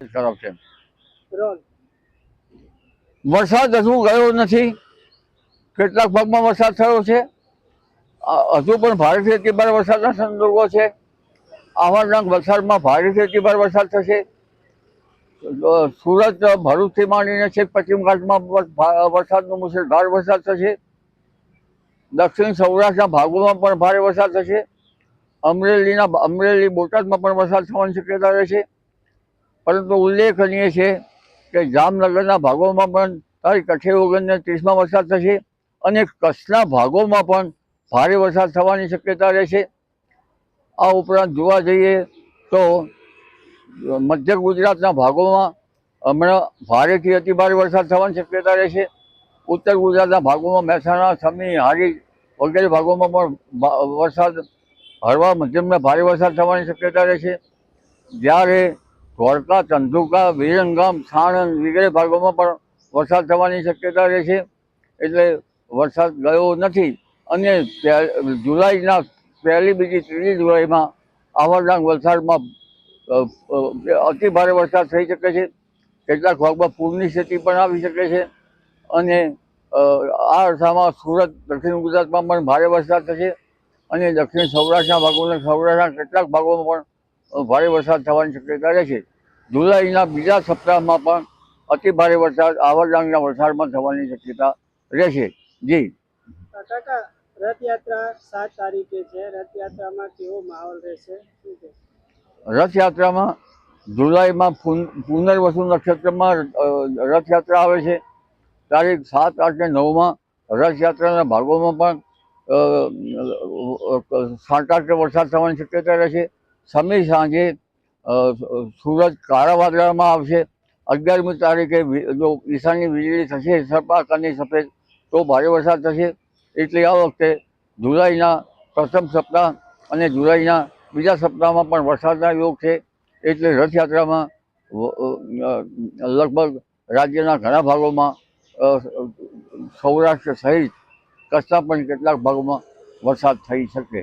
તરફ છે વરસાદ હજુ ગયો નથી. કેટલાક ભાગમાં વરસાદ થયો છે. હજુ પણ ભારેથી અતિભારે વરસાદના સંદર્ભો છે. આવા વલસાડમાં ભારેથી અતિભારે વરસાદ થશે. સુરત ભરૂચથી માંડીને છે પશ્ચિમ ઘાટમાં વરસાદનો મુસળધાર વરસાદ થશે. દક્ષિણ સૌરાષ્ટ્રના ભાગોમાં પણ ભારે વરસાદ થશે. અમરેલીના અમરેલી બોટાદમાં પણ વરસાદ થવાની શક્યતા રહેશે. પરંતુ ઉલ્લેખનીય છે કે જામનગરના ભાગોમાં પણ તારીખ અઠ્યાવીસ ઓગણને ત્રીસમાં વરસાદ થશે અને કચ્છના ભાગોમાં પણ ભારે વરસાદ થવાની શક્યતા રહેશે. આ ઉપરાંત જોવા જઈએ તો મધ્ય ગુજરાતના ભાગોમાં હમણાં ભારેથી અતિભારે વરસાદ થવાની શક્યતા રહેશે. ઉત્તર ગુજરાતના ભાગોમાં મહેસાણા, સમી, હારી વગેરે ભાગોમાં પણ વરસાદ, હળવા, મધ્યમના ભારે વરસાદ થવાની શક્યતા રહેશે. જ્યારે ધોળકા ચંદુકા વિરંગામ સાણંદ વગેરે ભાગોમાં પણ વરસાદ થવાની શક્યતા રહેશે એટલે વરસાદ ગયો નથી. અને જુલાઈના પહેલી બીજી ત્રીજી જુલાઈમાં આવરડાંગ વલસાડમાં અ, અ, અતિ ભારે વરસાદ થઈ શકે છે. કેટલાક ભાગમાં પૂરની સ્થિતિ પણ આવી શકે છે. અને આ અરસામાં સુરત દક્ષિણ ગુજરાતમાં પણ ભારે વરસાદ થશે. અને દક્ષિણ સૌરાષ્ટ્રના ભાગોને સૌરાષ્ટ્રના કેટલાક ભાગોમાં પણ ભારે વરસાદ થવાની શક્યતા રહેશે જુલાઈના બીજા સપ્તાહમાં પણ અતિ ભારે વરસાદ આવરડાંગના વરસાદમાં થવાની શક્યતા રહેશે જી. કાકા રથયાત્રા સાત તારીખે છે. રથયાત્રામાં કેવો માહોલ રહેશે? રથયાત્રામાં જુલાઈમાં પુનર્વસુ નક્ષત્રમાં રથયાત્રા આવે છે. તારીખ સાત આઠ ને નવમાં રથયાત્રાના ભાગોમાં પણ સાત આઠ વરસાદ થવાની શક્યતા રહેશે સમી સાંજે સુરત કાળા વાદળામાં આવશે. અગિયારમી તારીખે જો ઈશાની વીજળી થશે સપાક સફેદ, તો ભારે વરસાદ થશે. એટલે આ વખતે જુલાઈના પ્રથમ સપ્તાહ અને જુલાઈના બીજા સપ્તાહમાં પણ વરસાદના યોગ છે. એટલે રથયાત્રામાં લગભગ રાજ્યના ઘણા ભાગોમાં સૌરાષ્ટ્ર સહિત કચ્છના પણ કેટલાક ભાગોમાં વરસાદ થઈ શકે.